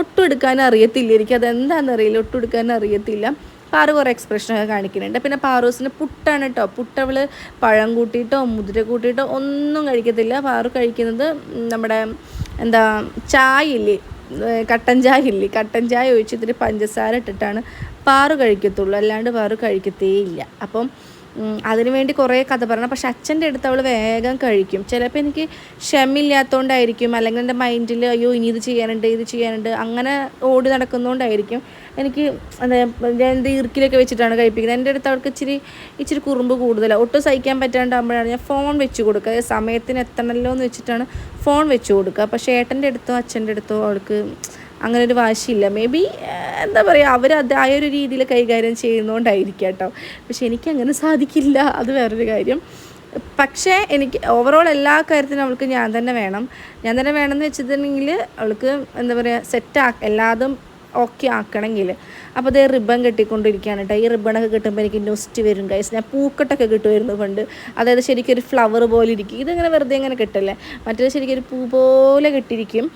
ഒട്ടും എടുക്കാൻ അറിയത്തില്ല. എനിക്ക് അതെന്താണെന്ന് എന്താണെന്നറിയില്ല ഒട്ടും എടുക്കാൻ അറിയത്തില്ല. പാറു കുറേ എക്സ്പ്രഷനൊക്കെ കാണിക്കുന്നുണ്ട്. പിന്നെ പാറൂസിന് പുട്ടാണ് കേട്ടോ പുട്ടവൾ പഴം കൂട്ടിയിട്ടോ മുതിര കൂട്ടിയിട്ടോ ഒന്നും കഴിക്കത്തില്ല. പാറു കഴിക്കുന്നത് നമ്മുടെ എന്താ ചായ ഇല്ലേ കട്ടൻ ചായ ഇല്ലേ കട്ടൻ ചായ ഒഴിച്ച് ഇത്തിരി പഞ്ചസാര ഇട്ടിട്ടാണ് പാറു കഴിക്കത്തുള്ളൂ. അല്ലാണ്ട് പാറു കഴിക്കത്തേ ഇല്ല അപ്പം ഉം, അതിനു വേണ്ടി കുറേ കഥ പറയണം. പക്ഷെ അച്ഛന്റെ അടുത്ത് അവൾ വേഗം കഴിക്കും. ചിലപ്പോൾ എനിക്ക് ക്ഷമയില്ലാത്തതുകൊണ്ടായിരിക്കും അല്ലെങ്കിൽ എന്റെ മൈൻഡിൽ അയ്യോ ഇനി ഇത് ചെയ്യാനുണ്ട് ഇത് ചെയ്യാനുണ്ട് അങ്ങനെ ഓടി നടക്കുന്നതുകൊണ്ടായിരിക്കും എനിക്ക് എന്താ ഞാൻ എന്ത് വെച്ചിട്ടാണ് കഴിപ്പിക്കുന്നത്. എന്റെ അടുത്ത് അവൾക്ക് ഇച്ചിരി ഇച്ചിരി കുറുമ്പ് കൂടുതലാണ് ഒട്ടും സഹിക്കാൻ പറ്റാണ്ടാകുമ്പോഴാണ് ഞാൻ ഫോൺ വെച്ച് കൊടുക്കുക. സമയത്തിന് എത്തണമല്ലോ എന്ന് വെച്ചിട്ടാണ് ഫോൺ വെച്ച് കൊടുക്കുക. പക്ഷേ ഏട്ടന്റെ അടുത്തോ അച്ഛന്റെ അടുത്തോ അവൾക്ക് അങ്ങനെ ഒരു വാശിയില്ല മേ ബി എന്താ പറയുക ആ ഒരു രീതിയിൽ കൈകാര്യം ചെയ്യുന്നതുകൊണ്ടായിരിക്കും കേട്ടോ. പക്ഷെ എനിക്ക് അങ്ങനെ സാധിക്കില്ല. അത് വേറൊരു കാര്യം. പക്ഷേ എനിക്ക് ഓവറോൾ എല്ലാ കാര്യത്തിനും അവൾക്ക് ഞാൻ തന്നെ വേണം. ഞാൻ തന്നെ വേണമെന്ന് വെച്ചിട്ടുണ്ടെങ്കിൽ അവൾക്ക് എന്താ പറയുക സെറ്റാ എല്ലാതും ഓക്കെ ആക്കണമെങ്കിൽ. അപ്പോൾ അതേ റിബൺ കെട്ടിക്കൊണ്ടിരിക്കുകയാണ് കേട്ടോ. ഈ റിബണൊക്കെ കിട്ടുമ്പോൾ എനിക്ക് നൊസ്റ്റ് വരും കൈസ് ഞാൻ പൂക്കെട്ടൊക്കെ കിട്ടുമായിരുന്നു പണ്ട്. അതായത് ശരിക്കും ഒരു ഫ്ലവർ പോലെ ഇരിക്കും. ഇതിങ്ങനെ വെറുതെ ഇങ്ങനെ കിട്ടല്ലേ? മറ്റേത് ശരിക്കും ഒരു പൂ പോലെ കെട്ടിയിരിക്കും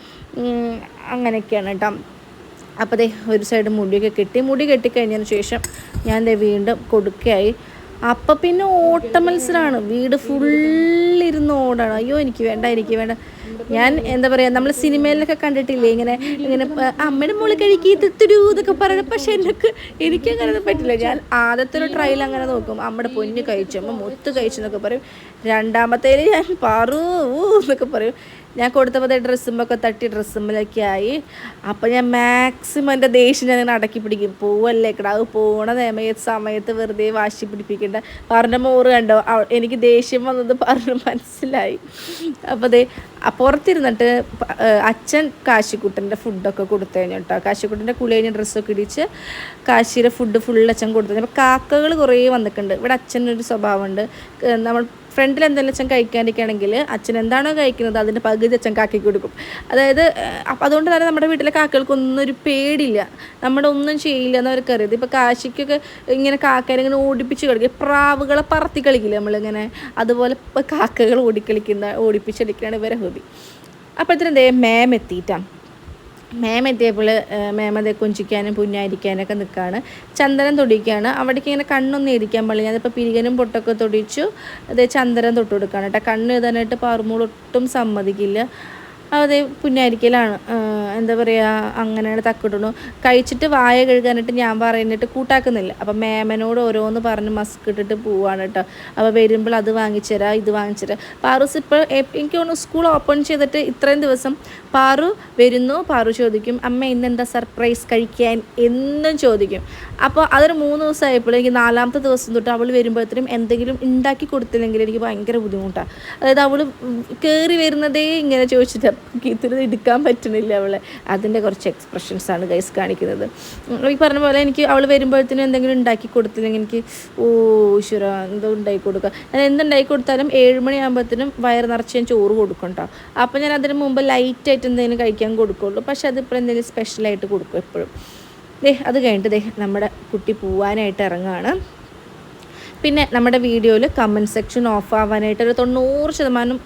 അങ്ങനെയൊക്കെയാണ് കേട്ടോ. അപ്പോൾ അതേ ഒരു സൈഡ് മുടിയൊക്കെ കെട്ടി. മുടി കെട്ടിക്കഴിഞ്ഞതിന് ശേഷം ഞാൻ ദേ വീണ്ടും കൊടുക്കുകയായി. അപ്പം പിന്നെ ഓട്ട മത്സരമാണ് വീട് ഫുള്ളിരുന്ന് ഓടാണ്. അയ്യോ എനിക്ക് വേണ്ട എനിക്ക് വേണ്ട. ഞാൻ എന്താ പറയുക നമ്മൾ സിനിമയിലൊക്കെ കണ്ടിട്ടില്ലേ ഇങ്ങനെ ഇങ്ങനെ അമ്മയുടെ മുകളിൽ കഴിക്കി തിരുത്തിടൂ പറയുന്നത് പക്ഷെ എനിക്ക് എനിക്ക് അങ്ങനെ പറ്റില്ല. ഞാൻ ആദ്യത്തെ ഒരു ട്രയൽ അങ്ങനെ നോക്കും. അമ്മയുടെ പൊന്ന് കഴിച്ചു അമ്മ മുത്ത് കഴിച്ചു എന്നൊക്കെ പറയും. രണ്ടാമത്തേൽ ഞാൻ പാറു എന്നൊക്കെ പറയും. ഞാൻ കൊടുത്തപ്പോൾ ഡ്രസ്സുമ്പൊക്കെ തട്ടി ഡ്രസ്സുമ്പിലൊക്കെ ആയി. അപ്പോൾ ഞാൻ മാക്സിമം എന്റെ ദേഷ്യം ഞാൻ അടക്കി പിടിക്കും. പോവല്ലേ കിടാവ് പോണ സമയത്ത് സമയത്ത് വെറുതെ വാശി പിടിപ്പിക്കേണ്ട. പറഞ്ഞ മോറ് കണ്ടോ? എനിക്ക് ദേഷ്യം വന്നത് പറഞ്ഞ് മനസ്സിലായി. അപ്പോൾ ആ പുറത്തിരുന്നിട്ട് അച്ഛൻ കാശിക്കുട്ടന്റെ ഫുഡൊക്കെ കൊടുത്തു കഴിഞ്ഞു കേട്ടോ. കാശിക്കുട്ടന്റെ കുളി കഴിഞ്ഞ ഡ്രസ്സൊക്കെ ഇടിച്ച് കാശിയുടെ ഫുഡ് ഫുൾ അച്ഛൻ കൊടുത്തു അപ്പോൾ കാക്കകൾ കുറേ വന്നിട്ടുണ്ട്. ഇവിടെ അച്ഛനൊരു സ്വഭാവമുണ്ട്. നമ്മൾ ഫ്രണ്ടിൽ എന്തെങ്കിലും അച്ഛൻ കഴിക്കാനൊക്കെയാണെങ്കിൽ അച്ഛൻ എന്താണോ കഴിക്കുന്നത് അതിന്റെ പകുതി അച്ഛൻ കാക്കി കൊടുക്കും. അതായത് അതുകൊണ്ട് തന്നെ നമ്മുടെ വീട്ടിലെ കാക്കകൾക്കൊന്നും ഒരു പേടിയില്ല. നമ്മുടെ ഒന്നും ചെയ്യില്ല എന്ന് അവർക്ക് അറിയാം. ഇപ്പോൾ കാശിക്കൊക്കെ ഇങ്ങനെ കാക്കനെ ഇങ്ങനെ ഓടിപ്പിച്ച് കളിക്കും. പ്രാവുകളെ പറത്തി കളിക്കില്ല നമ്മളിങ്ങനെ? അതുപോലെ കാക്കകൾ ഓടിക്കളിക്കുന്ന ഓടിപ്പിച്ചടിക്കുകയാണ് ഇവരെ ഹോബി. അപ്പോഴത്തേനെന്തേ? മാം എത്തിയിട്ടാണ് മാം എത്തിയപ്പോൾ മാം അതേ കൊഞ്ചിക്കാനും പുന്നായിരിക്കാനൊക്കെ നിൽക്കുകയാണ് ചന്ദനം തൊടിക്കുകയാണ് അവിടേക്ക് ഇങ്ങനെ കണ്ണൊന്നും ഇരിക്കാൻ പാടില്ല. ഞാനിപ്പോൾ പിരികനും പൊട്ടൊക്കെ തൊടിച്ചു അത് ചന്ദനം തൊട്ട് കൊടുക്കുകയാണ് കേട്ടോ. കണ്ണ് എഴുതാനായിട്ട് പാറുമോൾ ഒട്ടും സമ്മതിക്കില്ല. അത് പുന്നായിരിക്കലാണ് എന്താ പറയുക അങ്ങനെയാണ് തക്കിടണു കഴിച്ചിട്ട് വായ കഴുകാനായിട്ട് ഞാൻ പറയുന്നിട്ട് കൂട്ടാക്കുന്നില്ല. അപ്പം മേമനോട് ഓരോന്ന് പറഞ്ഞ് മസ്ക് ഇട്ടിട്ട് പോവാണ് കേട്ടോ. അപ്പോൾ വരുമ്പോൾ അത് വാങ്ങിച്ചുതരാം ഇത് വാങ്ങിച്ചുതരാം പാറൂസ് ഇപ്പോൾ എനിക്ക് തോന്നുന്നു സ്കൂൾ ഓപ്പൺ ചെയ്തിട്ട് ഇത്രയും ദിവസം പാറു വരുന്നു. പാറു ചോദിക്കും അമ്മ ഇന്നെന്താ സർപ്രൈസ് കഴിക്കാൻ? എന്നും ചോദിക്കും. അപ്പോൾ അതൊരു മൂന്ന് ദിവസമായപ്പോൾ എനിക്ക് നാലാമത്തെ ദിവസം തൊട്ട് അവൾ വരുമ്പോഴത്തേനും എന്തെങ്കിലും ഉണ്ടാക്കി കൊടുത്തില്ലെങ്കിൽ എനിക്ക് ഭയങ്കര ബുദ്ധിമുട്ടാണ് അതായത് അവൾ കയറി വരുന്നതേ ഇങ്ങനെ ചോദിച്ചിട്ട് ഇത്തിരി എടുക്കാൻ പറ്റുന്നില്ല അവളെ. അതിന്റെ കുറച്ച് എക്സ്പ്രഷൻസാണ് ഗൈസ് കാണിക്കുന്നത്. ഈ പറഞ്ഞ പോലെ എനിക്ക് അവൾ വരുമ്പോഴത്തേനും എന്തെങ്കിലും ഉണ്ടാക്കി കൊടുത്തില്ലെങ്കിൽ എനിക്ക് ഓ ഈശ്വര എന്തോ ഉണ്ടാക്കി കൊടുക്കുക ഞാൻ എന്തുണ്ടാക്കി കൊടുത്താലും ഏഴ് മണിയാകുമ്പോഴത്തേനും വയർ നിറച്ച് ഞാൻ ചോറ് കൊടുക്കും കേട്ടോ അപ്പോൾ ഞാൻ അതിന് മുമ്പ് ലൈറ്റായിട്ട് എന്തെങ്കിലും കഴിക്കാൻ കൊടുക്കുള്ളൂ. പക്ഷെ അതിപ്പോൾ എന്തെങ്കിലും സ്പെഷ്യലായിട്ട് കൊടുക്കും എപ്പോഴും. ദേ അത് കഴിഞ്ഞിട്ട് ദേ നമ്മുടെ കുട്ടി പോവാനായിട്ട് ഇറങ്ങുകയാണ് പിന്നെ നമ്മുടെ വീഡിയോയിൽ കമന്റ് സെക്ഷൻ ഓഫ് ആവാനായിട്ട് ഒരു തൊണ്ണൂറ് ശതമാനം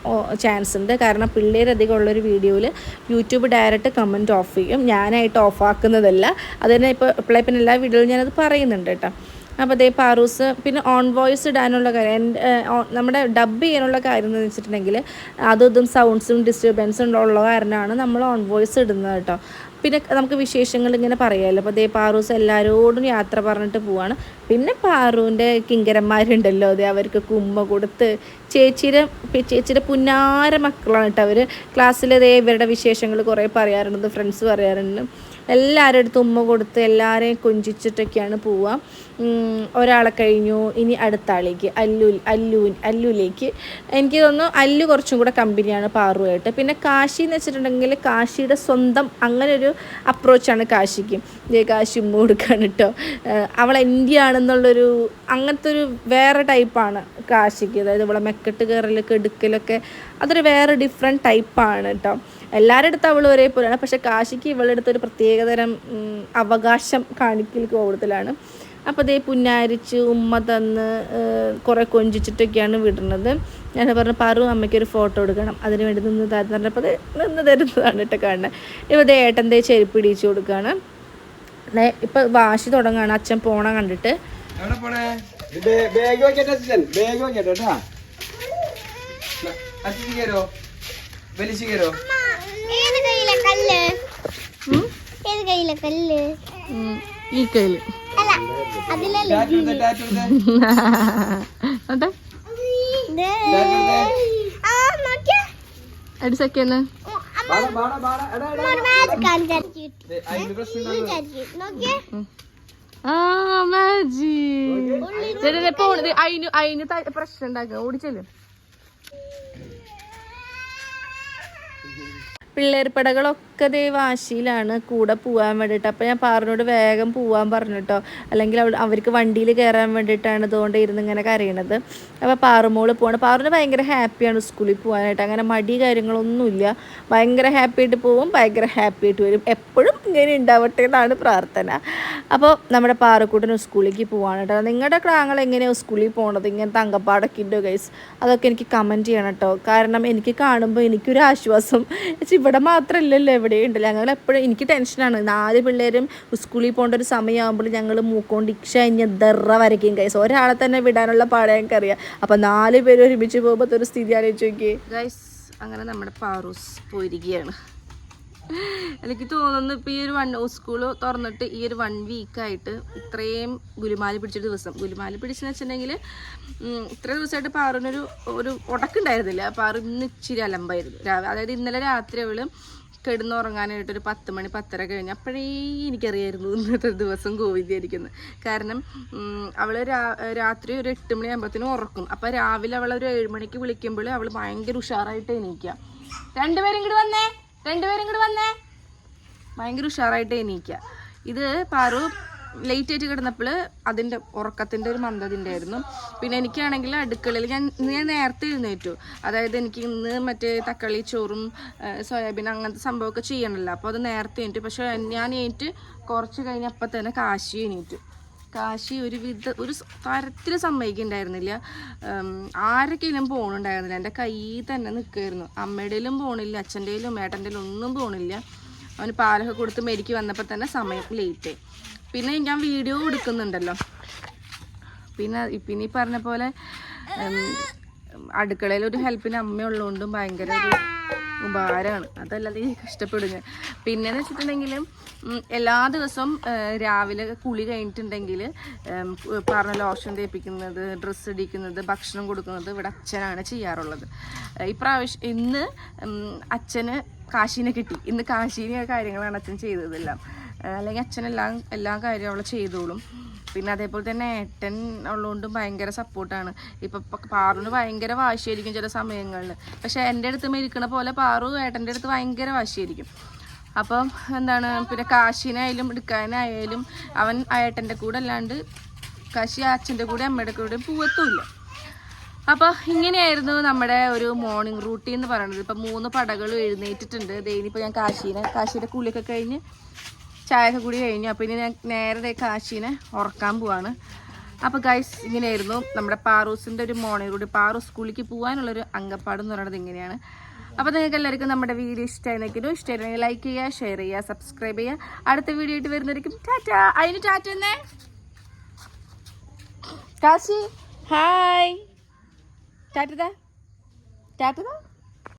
ചാൻസ് ഉണ്ട്. കാരണം പിള്ളേരധികം ഉള്ളൊരു വീഡിയോയിൽ യൂട്യൂബ് ഡയറക്റ്റ് കമന്റ് ഓഫ് ചെയ്യും. ഞാനായിട്ട് ഓഫ് ആക്കുന്നതല്ല. അത് തന്നെ ഇപ്പോൾ ഇപ്പോഴേ പിന്നെ എല്ലാ വീഡിയോയിലും ഞാനത് പറയുന്നുണ്ട് കേട്ടോ. അപ്പോൾ അതേ പാറൂസ് പിന്നെ ഓൺ വോയിസ് ഇടാനുള്ള കാര്യം നമ്മുടെ ഡബ് ചെയ്യാനുള്ള കാര്യം എന്ന് വെച്ചിട്ടുണ്ടെങ്കിൽ അതും സൗണ്ട്സും ഡിസ്റ്റർബൻസും ഉള്ള കാരണമാണ് നമ്മൾ ഓൺ വോയിസ് ഇടുന്നത് കേട്ടോ. പിന്നെ നമുക്ക് വിശേഷങ്ങൾ ഇങ്ങനെ പറയാമല്ലോ അപ്പോൾ അതേ പാറൂസ് എല്ലാവരോടും യാത്ര പറഞ്ഞിട്ട് പോവാണ്. പിന്നെ പാറുവിന്റെ കിങ്കരന്മാരുണ്ടല്ലോ അതെ അവർക്ക് കുമ്മ കൊടുത്ത് ചേച്ചിയുടെ ചേച്ചിയുടെ പുന്നാര മക്കളാണ് കേട്ടോ അവർ ക്ലാസ്സിൽ ഇവരുടെ വിശേഷങ്ങൾ കുറേ പറയാറുണ്ട് ഫ്രണ്ട്സ് പറയാറുണ്ട്. എല്ലാവരുടെ അടുത്ത് ഉമ്മ കൊടുത്ത് എല്ലാവരെയും കൊഞ്ചിച്ചിട്ടൊക്കെയാണ് പോവുക. ഒരാളെ കഴിഞ്ഞു ഇനി അടുത്ത ആളേക്ക് അല്ലു അല്ലു അല്ലുലേക്ക്. എനിക്ക് തോന്നുന്നു അല്ലു കുറച്ചും കൂടെ കമ്പനിയാണ് പാറുമായിട്ട്. പിന്നെ കാശി എന്ന് വെച്ചിട്ടുണ്ടെങ്കിൽ കാശിയുടെ സ്വന്തം അങ്ങനെ ഒരു അപ്രോച്ചാണ് കാശിക്ക്. ജയ കാശി ഉമ്മ കൊടുക്കാണ് കേട്ടോ അവൾ എന്റെ ആണെന്നുള്ളൊരു അങ്ങനത്തെ ഒരു വേറെ ടൈപ്പാണ് കാശിക്ക്. അതായത് ഇവളെ മെക്കെട്ട് കയറലൊക്കെ എടുക്കലൊക്കെ അതൊരു വേറെ ഡിഫറെന്റ് ടൈപ്പാണ് കേട്ടോ എല്ലാവരുടെ അടുത്ത് അവൾ ഒരേപോലെയാണ്. പക്ഷെ കാശിക്ക് ഇവളുടെ അടുത്ത് ഒരു പ്രത്യേകതരം അവകാശം കാണിക്കൽ കൂടുതലാണ്. അപ്പോൾ അതേ പുന്നാരിച്ച് ഉമ്മ തന്ന് കുറെ കൊഞ്ചിച്ചിട്ടൊക്കെയാണ് വിടുന്നത്. ഞാൻ പറഞ്ഞു പാറു അമ്മയ്ക്ക് ഒരു ഫോട്ടോ എടുക്കണം. അതിന് വേണ്ടി നിന്ന് തരുന്നുണ്ട് പറഞ്ഞപ്പോൾ അത് നിന്ന് തരുന്നതാണ് കേട്ടോ കാണുന്നത്. ഇപ്പോൾ ദേ ഏട്ടന്റെ ചെരുപ്പ് ഇടിച്ചു കൊടുക്കുകയാണ്. ഇപ്പം വാശി തുടങ്ങുകയാണ്. അച്ഛൻ പോണ കണ്ടിട്ട്. ബാഗ് അച്ഛൻ ബാഗ് വലിച്ചു കയറോ? കയ്യിലെ കല്ല്. ഏത് കയ്യിലെ കല്ല്? ഈ ആ മാജി. പോണത് അതിന് അതിന് പ്രശ്നം ഉണ്ടാക്കുക. ഓടിച്ചല്ലേ. പിള്ളേർ പടകളൊക്കെ ദേ വാശിയിലാണ് കൂടെ പോകാൻ വേണ്ടിയിട്ട്. അപ്പോൾ ഞാൻ പാറിനോട് വേഗം പോകാൻ പറഞ്ഞിട്ടോ അല്ലെങ്കിൽ അവർക്ക് വണ്ടിയിൽ കയറാൻ വേണ്ടിയിട്ടാണ് ഇതുകൊണ്ട് ഇരുന്ന് ഇങ്ങനെ കരയണത്. അപ്പോൾ പാറുമോൾ പോകണം പാറിന് ഭയങ്കര ഹാപ്പിയാണ് സ്കൂളിൽ പോകാനായിട്ട് അങ്ങനെ മടി കാര്യങ്ങളൊന്നുമില്ല. ഭയങ്കര ഹാപ്പി ആയിട്ട് പോവും ഭയങ്കര ഹാപ്പി ആയിട്ട് വരും. എപ്പോഴും ഇങ്ങനെ ഉണ്ടാവട്ടെ എന്നാണ് പ്രാർത്ഥന. അപ്പോൾ നമ്മുടെ പാറക്കൂട്ടിന് സ്കൂളിലേക്ക് പോവാണ് കേട്ടോ നിങ്ങളുടെ ക്ലാങ്ങൾ എങ്ങനെയാണ് സ്കൂളിൽ പോകണത് ഇങ്ങനത്തെ അങ്കപ്പാടൊക്കെ ഉണ്ടോ ഗൈസ് അതൊക്കെ എനിക്ക് കമന്റ് ചെയ്യണം കേട്ടോ കാരണം എനിക്ക് കാണുമ്പോൾ എനിക്കൊരു ആശ്വാസം. ഇവിടെ മാത്രമല്ലല്ലോ എവിടെയും ഉണ്ടല്ലോ ഞങ്ങൾ എപ്പോഴും എനിക്ക് ടെൻഷനാണ്. നാല് പിള്ളേരും സ്കൂളിൽ പോകേണ്ട ഒരു സമയമാകുമ്പോൾ ഞങ്ങൾ മൂക്കോണ്ട് ഇക്ഷ കഴിഞ്ഞ് ദറ വരയ്ക്കും ഗൈസ് ഒരാളെ തന്നെ വിടാനുള്ള പാടെ ഞങ്ങൾക്കറിയാം. അപ്പം നാല് പേര് ഒരുമിച്ച് പോകുമ്പോൾ ഒരു സ്ഥിതി ആലോചിച്ച് നോക്കിയേ. ഗൈസ് അങ്ങനെ നമ്മുടെ പാറൂസ് പോയിരിക്കുകയാണ്. എനിക്ക് തോന്നുന്നു ഇപ്പോൾ ഈ ഒരു വൺ സ്കൂൾ തുറന്നിട്ട് ഈ ഒരു വൺ വീക്കായിട്ട് ഇത്രയും ഗുലുമാലി പിടിച്ച ദിവസം. ഗുലുമാലി പിടിച്ചെന്ന് വെച്ചിട്ടുണ്ടെങ്കിൽ ഇത്ര ദിവസമായിട്ട് പാറിനൊരു ഒരു ഉടക്കുണ്ടായിരുന്നില്ല. പാറ ഇന്ന് ഇച്ചിരി അലമ്പായിരുന്നു. അതായത് ഇന്നലെ രാത്രി അവൾ കിടന്നുറങ്ങാനായിട്ട് ഒരു പത്ത് മണി പത്തര കഴിഞ്ഞ് അപ്പോഴേ എനിക്കറിയായിരുന്നു ഇന്നത്തെ ദിവസം ഗോവിന്ദായിരിക്കുന്നത് കാരണം അവൾ രാത്രി ഒരു എട്ട് മണി ആകുമ്പോഴത്തേനും ഉറക്കും. അപ്പോൾ രാവിലെ അവൾ ഒരു ഏഴ് മണിക്ക് വിളിക്കുമ്പോൾ അവൾ ഭയങ്കര ഉഷാറായിട്ട് എണീക്കുക രണ്ടുപേരും ഇങ്ങോട്ട് വന്നേ. രണ്ടുപേരും കൂടെ വന്നേ. ഭയങ്കര ഉഷാറായിട്ട് എണീക്കുക ഇത് പാറു ലേറ്റ് ആയിട്ട് കിടന്നപ്പോൾ അതിന്റെ ഉറക്കത്തിന്റെ ഒരു മന്ദത ഉണ്ടായിരുന്നു പിന്നെ എനിക്കാണെങ്കിൽ അടുക്കളയിൽ ഞാൻ ഞാൻ നേരത്തെ എഴുന്നേറ്റു. അതായത് എനിക്ക് ഇന്ന് മറ്റേ തക്കാളി ചോറും സോയാബീൻ അങ്ങനത്തെ സംഭവമൊക്കെ ചെയ്യണമല്ലോ അപ്പോൾ അത് നേരത്തെ എണീറ്റു. പക്ഷേ ഞാൻ എണീറ്റ് കുറച്ച് കഴിഞ്ഞപ്പോൾ തന്നെ കാശി എണീറ്റു. കാശി ഒരു വിധ ഒരു തരത്തിൽ സമ്മതിക്കുന്നുണ്ടായിരുന്നില്ല ആരൊക്കെയിലും ആരൊക്കെയും പോകണുണ്ടായിരുന്നില്ല എന്റെ കയ്യിൽ തന്നെ നിൽക്കുമായിരുന്നു അമ്മയുടെയിലും പോകണില്ല അച്ഛന്റെയിലും ഏട്ടന്റെയിലും ഒന്നും പോകണില്ല അവന് പാലൊക്കെ കൊടുത്ത് മെരിക്ക് വന്നപ്പോൾ തന്നെ സമയം ലേറ്റ് പിന്നെ ഞാൻ വീഡിയോ എടുക്കുന്നുണ്ടല്ലോ. പിന്നെ പിന്നെ ഈ പറഞ്ഞ പോലെ അടുക്കളയിൽ ഒരു ഹെൽപ്പിന് അമ്മയുള്ളതുകൊണ്ടും ഭയങ്കര ഒരു ഉപകാരമാണ് അതല്ലാതെ കഷ്ടപ്പെടുക പിന്നെന്ന് വെച്ചിട്ടുണ്ടെങ്കിലും വെച്ചിട്ടുണ്ടെങ്കിൽ എല്ലാ ദിവസവും രാവിലെ കുളി കഴിഞ്ഞിട്ടുണ്ടെങ്കിൽ പറഞ്ഞ ലോഷൻ തേപ്പിക്കുന്നത് ഡ്രസ്സ് ഇടിക്കുന്നത് ഭക്ഷണം കൊടുക്കുന്നത് ഇവിടെ അച്ഛനാണ് ചെയ്യാറുള്ളത്. ഇപ്രാവശ്യം ഇന്ന് അച്ഛന് കാശീനെ കിട്ടി. ഇന്ന് കാശീനെ കാര്യങ്ങളാണ് അച്ഛൻ ചെയ്തതെല്ലാം. അല്ലെങ്കിൽ അച്ഛനെല്ലാം എല്ലാ കാര്യവും അവളെ ചെയ്തോളും. പിന്നെ അതേപോലെ തന്നെ ഏട്ടൻ ഉള്ളതുകൊണ്ടും ഭയങ്കര സപ്പോർട്ടാണ്. ഇപ്പൊ പാറുവിന് ഭയങ്കര വാശിയായിരിക്കും ചില സമയങ്ങളിൽ പക്ഷേ എന്റെ അടുത്ത് ഇരിക്കണ പോലെ പാറു ഏട്ടന്റെ അടുത്ത് ഭയങ്കര വാശിയായിരിക്കും. അപ്പം എന്താണ് പിന്നെ കാശിനായാലും എടുക്കാനായാലും അവൻ ഏട്ടന്റെ കൂടെ അല്ലാണ്ട് കാശി അച്ഛന്റെ കൂടെ അമ്മയുടെ കൂടെ പൂവത്തുമില്ല. അപ്പോൾ ഇങ്ങനെയായിരുന്നു നമ്മുടെ ഒരു മോർണിംഗ് റൂട്ടീൻ എന്ന് പറയുന്നത്. ഇപ്പം മൂന്ന് പടകൾ എഴുന്നേറ്റിട്ടുണ്ട്. ദൈനിപ്പോൾ ഞാൻ കാശീനെ കാശിയുടെ കുളിയൊക്കെ കഴിഞ്ഞ് ചായയൊക്കെ കൂടി കഴിഞ്ഞു. അപ്പോൾ ഇനി ഞാൻ നേരെ ദേ കാശീനെ ഉറക്കാൻ പോവാണ്. അപ്പോൾ ഗൈസ് ഇങ്ങനെയായിരുന്നു നമ്മുടെ പാറൂസിന്റെ ഒരു മോർണിംഗ് കൂടി പാറൂസ് സ്കൂളിലേക്ക് പോകാനുള്ളൊരു അങ്കപ്പാട് എന്ന് പറയുന്നത് ഇങ്ങനെയാണ്. അപ്പോൾ നിങ്ങൾക്ക് എല്ലാവർക്കും നമ്മുടെ വീഡിയോ ഇഷ്ടമായിരുന്നെങ്കിലും ഇഷ്ടമായിരുന്നെങ്കിൽ ലൈക്ക് ചെയ്യുക ഷെയർ ചെയ്യുക സബ്സ്ക്രൈബ് ചെയ്യുക. അടുത്ത വീഡിയോ ആയിട്ട് വരുന്നതായിരിക്കും ടാറ്റ. അതിന് ടാറ്റ എന്നേ കാശി ഹായ് ടാറ്റ ടാറ്റ